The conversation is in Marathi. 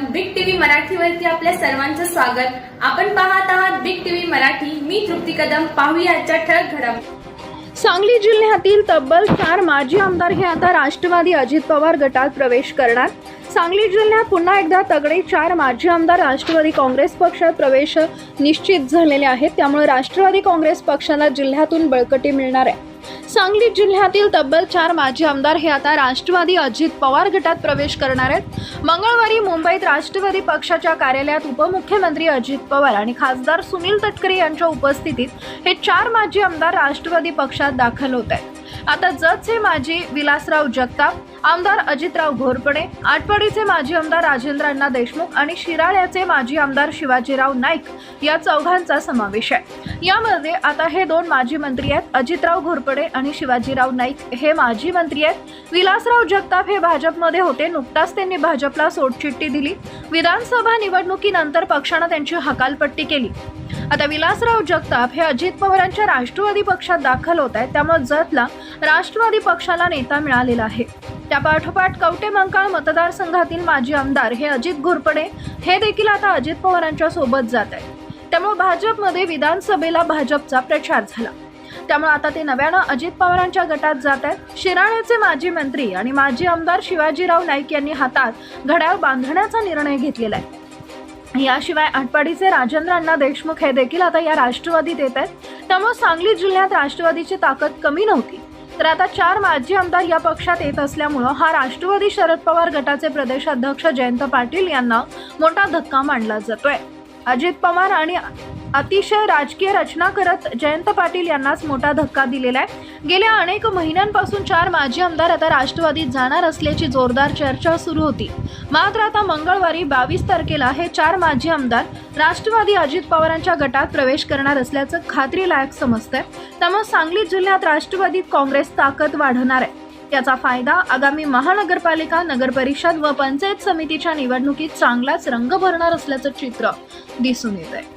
मराठीवरती आपल्या सर्वांचं स्वागत. आपण पाहत आहात बिग टीव्ही मराठी. मी तृप्ती कदम. पाहूया आजच्या ठळक घडामोडी. सांगली जिल्ह्यातील तब्बल चार माजी आमदार हे आता राष्ट्रवादी अजित पवार गटात प्रवेश करणार. सांगली जिल्ह्यात पुन्हा एकदा तगडे चार माजी आमदार राष्ट्रवादी काँग्रेस पक्षात प्रवेश निश्चित झालेले आहेत. त्यामुळे राष्ट्रवादी काँग्रेस पक्षाला जिल्ह्यातून बळकटी मिळणार आहे. सांगली जिल्ह्यातील तब्बल चार माजी आमदार हे आता राष्ट्रवादी अजित पवार गटात प्रवेश करणार आहेत. मंगळवारी मुंबईत राष्ट्रवादी पक्षाच्या कार्यालयात उपमुख्यमंत्री अजित पवार आणि खासदार सुनील तटकरे यांच्या उपस्थितीत हे चार माजी आमदार राष्ट्रवादी पक्षात दाखल होत आहेत. आता जतचे माजी विलासराव जगताप आमदार अजितराव घोरपडे आठवडीचे माजी आमदार राजेंद्रांना देशमुख आणि शिराळ्याचे माजी आमदार शिवाजीराव नाईक या चौघांचा समावेश आहे. यामध्ये आता हे दोन माजी मंत्री आहेत अजितराव घोरपडे आणि शिवाजीराव नाईक हे माजी मंत्री आहेत. विलासराव जगताप हे भाजपमध्ये होते. नुकताच त्यांनी भाजपला सोडचिठ्ठी दिली. विधानसभा निवडणुकीनंतर पक्षानं त्यांची हकालपट्टी केली. आता विलासराव जगताप हे अजित पवारांच्या राष्ट्रवादी पक्षात दाखल होत आहेत. त्यामुळे जतला राष्ट्रवादी पक्षाला नेता मिळालेला आहे. त्या पाठोपाठ कवटे मंकाळ मतदारसंघातील माजी आमदार हे अजित घोरपडे हे देखील आता अजित पवारांच्या सोबत जात आहेत. त्यामुळे भाजपमध्ये विधानसभेला भाजपचा प्रचार झाला. त्यामुळे आता ते नव्यानं अजित पवारांच्या गटात जात आहेत. शिराळ्याचे माजी मंत्री आणि माजी आमदार शिवाजीराव नाईक यांनी हातात घड्याळ बांधण्याचा निर्णय घेतलेला आहे. याशिवाय आटपाडीचे राजेंद्र अण्णा देशमुख हे देखील आता या राष्ट्रवादीत येत आहेत. त्यामुळे सांगली जिल्ह्यात राष्ट्रवादीची ताकद कमी नव्हती. तर आता चार माजी आमदार या पक्षात येत असल्यामुळं हा राष्ट्रवादी शरद पवार गटाचे प्रदेशाध्यक्ष जयंत पाटील यांना मोठा धक्का मानला जातोय. अजित पवार आणि अतिशय राजकीय रचना करत जयंत पाटील यांनाच मोठा धक्का दिलेला आहे. गेल्या अनेक महिन्यांपासून चार माजी आमदार आता राष्ट्रवादीत जाणार असल्याची जोरदार चर्चा सुरू होती. मात्र आता मंगळवारी बावीस तारखेला हे चार माजी आमदार राष्ट्रवादी अजित पवारांच्या गटात प्रवेश करणार असल्याचं खात्रीलायक समजतंय. त्यामुळे सांगली जिल्ह्यात राष्ट्रवादीत काँग्रेस ताकद वाढणार आहे. याचा फायदा आगामी महानगरपालिका नगरपरिषद व पंचायत समितीच्या निवडणुकीत चांगलाच रंग भरणार असल्याचं चित्र दिसून येत आहे